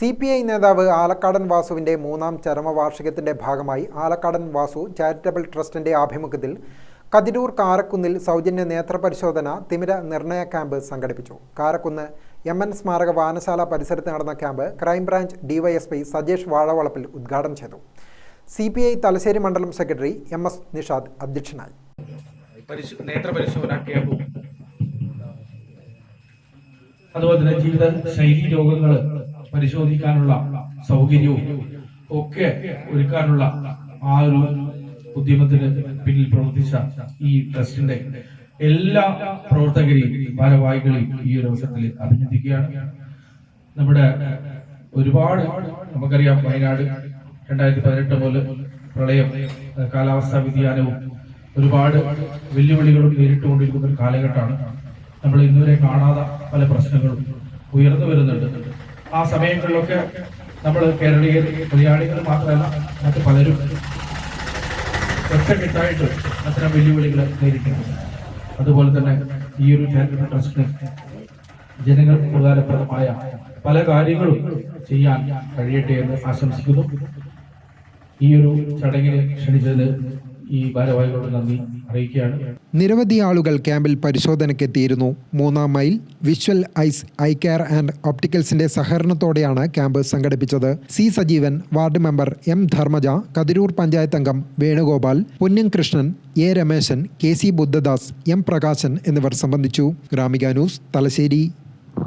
C P I നേതാവ് ആലക്കാടൻ വാസുവിന്റെ മൂന്നാം ചരമവാർഷികത്തിന്റെ ഭാഗമായി ആലക്കാടൻ വാസു ചാരിറ്റബിൾ ട്രസ്റ്റിന്റെ ആഭിമുഖ്യത്തിൽ കതിരൂർ കാരക്കുന്നിൽ സൗജന്യ നേത്രപരിശോധന തിമിര നിർണയ ക്യാമ്പ് സംഘടിപ്പിച്ചു. കാരക്കുന്ന് എം എൻ സ്മാരക വായനശാല പരിസരത്ത് നടന്ന camp crime branch DYSP Sajesh Vazhavalappil ഉദ്ഘാടനം ചെയ്തു. സി പി ഐ തലശ്ശേരി മണ്ഡലം സെക്രട്ടറി എം എസ് നിഷാദ് അധ്യക്ഷനായി. പരിശോ നേത്രപരിശോധന അതുപോലെ തന്നെ ജീവിത ശൈലി രോഗങ്ങൾ പരിശോധിക്കാനുള്ള സൗകര്യവും ഒക്കെ ഒരുക്കാനുള്ള ആ ഒരു ഉദ്യമത്തിന് പിന്നിൽ പ്രവർത്തിച്ച ഈ ട്രസ്റ്റിന്റെ എല്ലാ പ്രവർത്തകരെയും ഭാരവാഹികളെയും ഈ ഒരു അവസരത്തിൽ അഭിനന്ദിക്കുകയാണ്. നമ്മുടെ ഒരുപാട് നമുക്കറിയാം വയനാട് രണ്ടായിരത്തി പതിനെട്ട് പോലെ പ്രളയം കാലാവസ്ഥാ വ്യതിയാനവും ഒരുപാട് വെല്ലുവിളികളും നേരിട്ടുകൊണ്ടിരിക്കുന്ന ഒരു കാലഘട്ടമാണ്. നമ്മൾ ഇന്നുവരെ കാണാതെ പല പ്രശ്നങ്ങളും ഉയർന്നു വരുന്നുണ്ട്. ആ സമയങ്ങളിലൊക്കെ നമ്മൾ കേരളീയർ മലയാളികൾ മാത്രമല്ല മറ്റു പലരും ഒറ്റക്കെട്ടായിട്ട് അത്തരം വെല്ലുവിളികൾ നേരിട്ടിട്ടുണ്ട്. അതുപോലെ തന്നെ ഈ ഒരു ചാരിറ്റബിൾ ട്രസ്റ്റിന് ജനങ്ങൾക്ക് ഉപകാരപ്രദമായ പല കാര്യങ്ങളും ചെയ്യാൻ കഴിയട്ടെ എന്ന് ആശംസിക്കുന്നു. ഈ ഒരു ചടങ്ങിൽ ക്ഷണിച്ചതിന് ഈ ഭാരവാഹികളോട് നന്ദി. അറിയിക്കുകയാണ്. നിരവധി ആളുകൾ ക്യാമ്പിൽ പരിശോധനയ്ക്കെത്തിയിരുന്നു. മൂന്നാം mile visual eyes eye care and ഒപ്റ്റിക്കൽസിന്റെ സഹകരണത്തോടെയാണ് ക്യാമ്പ് സംഘടിപ്പിച്ചത്. C Sajeevan ward member M Dharmaja Kathiroor panchayat അംഗം Venugopal Punyam Krishnan A Rameshan K C Buddhadas M Prakashan എന്നിവർ സംബന്ധിച്ചു. ഗ്രാമിക ന്യൂസ് തലശ്ശേരി.